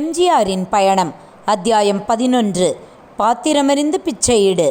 எம்ஜிஆரின் பயணம் அத்தியாயம் பதினொன்று பாத்திரமறிந்து பிச்சையீடு.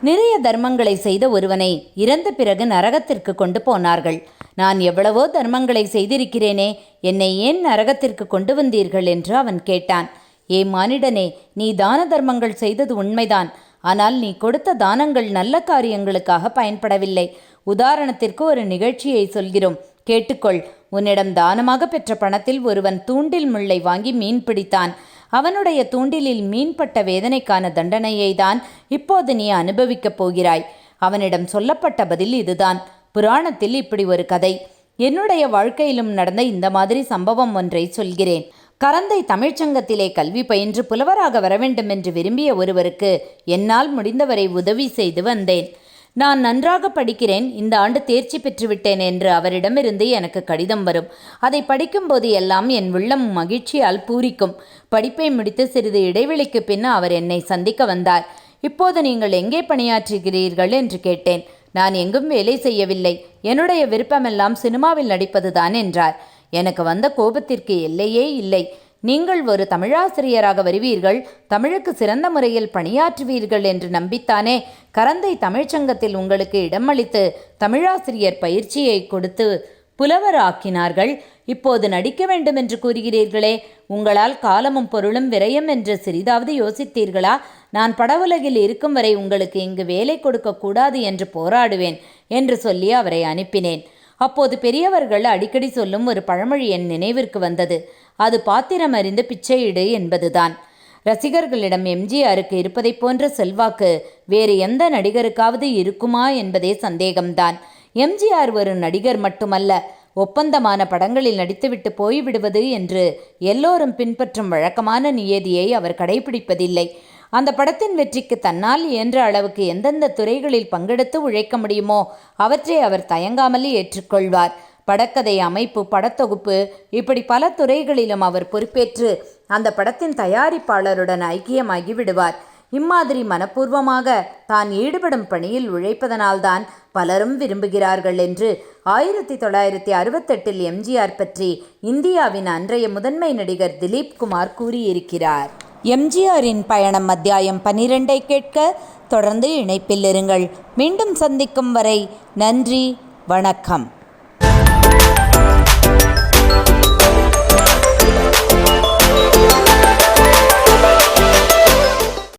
நிறைய தர்மங்களை செய்த ஒருவனை இறந்த பிறகு நரகத்திற்கு கொண்டு போனார்கள். நான் எவ்வளவோ தர்மங்களை செய்திருக்கிறேனே என்னை ஏன் நரகத்திற்கு கொண்டு வந்தீர்கள் என்று அவன் கேட்டான். ஏ மானிடனே நீ தான தர்மங்கள் செய்தது உண்மைதான். ஆனால் நீ கொடுத்த தானங்கள் நல்ல காரியங்களுக்காக பயன்படவில்லை. உதாரணத்திற்கு ஒரு நிகழ்ச்சியை சொல்கிறோம். கேட்டுக்கொள். உன்னிடம் தானமாக பெற்ற பணத்தில் ஒருவன் தூண்டில் முள்ளை வாங்கி மீன் பிடித்தான். அவனுடைய தூண்டிலில் மீன்பட்ட வேதனைக்கான தண்டனையை தான் இப்போது நீ அனுபவிக்கப் போகிறாய். அவனிடம் சொல்லப்பட்ட பதில் இதுதான். புராணத்தில் இப்படி ஒரு கதை. என்னுடைய வாழ்க்கையிலும் நடந்த இந்த மாதிரி சம்பவம் ஒன்றை சொல்கிறேன். கரந்தை தமிழ்ச்சங்கத்திலே கல்வி பயின்று புலவராக வரவேண்டும் என்று விரும்பிய ஒருவருக்கு என்னால் முடிந்தவரை உதவி செய்து வந்தேன். நான் நன்றாக படிக்கிறேன் இந்த ஆண்டு தேர்ச்சி பெற்றுவிட்டேன் என்று அவரிடமிருந்து எனக்கு கடிதம் வரும். அதை படிக்கும்போது எல்லாம் என் உள்ளம் மகிழ்ச்சியால் பூரிக்கும். படிப்பை முடித்து சிறிது இடைவெளிக்கு பின் அவர் என்னை சந்திக்க வந்தார். இப்போது நீங்கள் எங்கே பணியாற்றுகிறீர்கள்? என்று கேட்டேன். நான் எங்கும் வேலை செய்யவில்லை. என்னுடைய விருப்பமெல்லாம் சினிமாவில் நடிப்பதுதான் என்றார். எனக்கு வந்த கோபத்திற்கு எல்லையே இல்லை. நீங்கள் ஒரு தமிழாசிரியராக வருவீர்கள் தமிழுக்கு சிறந்த முறையில் பணியாற்றுவீர்கள் என்று நம்பித்தானே கரந்தை தமிழ்ச்சங்கத்தில் உங்களுக்கு இடமளித்து தமிழாசிரியர் பயிற்சியை கொடுத்து புலவர் ஆக்கினார்கள் இப்போது நடிக்க வேண்டும் என்று கூறுகிறீர்களே உங்களால் காலமும் பொருளும் விரயம் என்று சிறிதாவது யோசித்தீர்களா? நான் படவுலகில் இருக்கும் வரை உங்களுக்கு இங்கு வேலை கொடுக்கக்கூடாது என்று போராடுவேன் என்று சொல்லி அவரை அனுப்பினேன். அப்போது பெரியவர்கள் அடிக்கடி சொல்லும் ஒரு பழமொழி என் நினைவிற்கு வந்தது. அது பாத்திரம் அறிந்து பிச்சையிடு என்பதுதான். ரசிகர்களிடம் எம்ஜிஆருக்கு இருப்பதைப் போன்ற செல்வாக்கு வேறு எந்த நடிகருக்காவது இருக்குமா என்பதே சந்தேகம்தான். எம்ஜிஆர் ஒரு நடிகர் மட்டுமல்ல ஒப்பந்தமான படங்களில் நடித்துவிட்டு போய்விடுவது என்று எல்லோரும் பின்பற்றும் வழக்கமான நியதியை அவர் கடைபிடிப்பதில்லை அந்த படத்தின் வெற்றிக்கு தன்னால் இயன்ற அளவுக்கு எந்தெந்த துறைகளில் பங்கெடுத்து உழைக்க முடியுமோ அவற்றை அவர் தயங்காமல் ஏற்றுக்கொள்வார். படக்கதை அமைப்பு படத்தொகுப்பு இப்படி பல துறைகளிலும் அவர் பொறுப்பேற்று அந்த படத்தின் தயாரிப்பாளருடன் ஐக்கியமாகி விடுவார். இம்மாதிரி மனப்பூர்வமாக தான் ஈடுபடும் பணியில் உழைப்பதனால்தான் பலரும் விரும்புகிறார்கள் என்று ஆயிரத்தி தொள்ளாயிரத்தி அறுபத்தெட்டில் எம்ஜிஆர் பற்றி இந்தியாவின் அன்றைய முதன்மை நடிகர் திலீப் குமார் கூறியிருக்கிறார். எம்ஜிஆரின் பயணம் அத்தியாயம் பனிரெண்டை கேட்க தொடர்ந்து இணைப்பில் இருங்கள். மீண்டும் சந்திக்கும் வரை நன்றி வணக்கம்.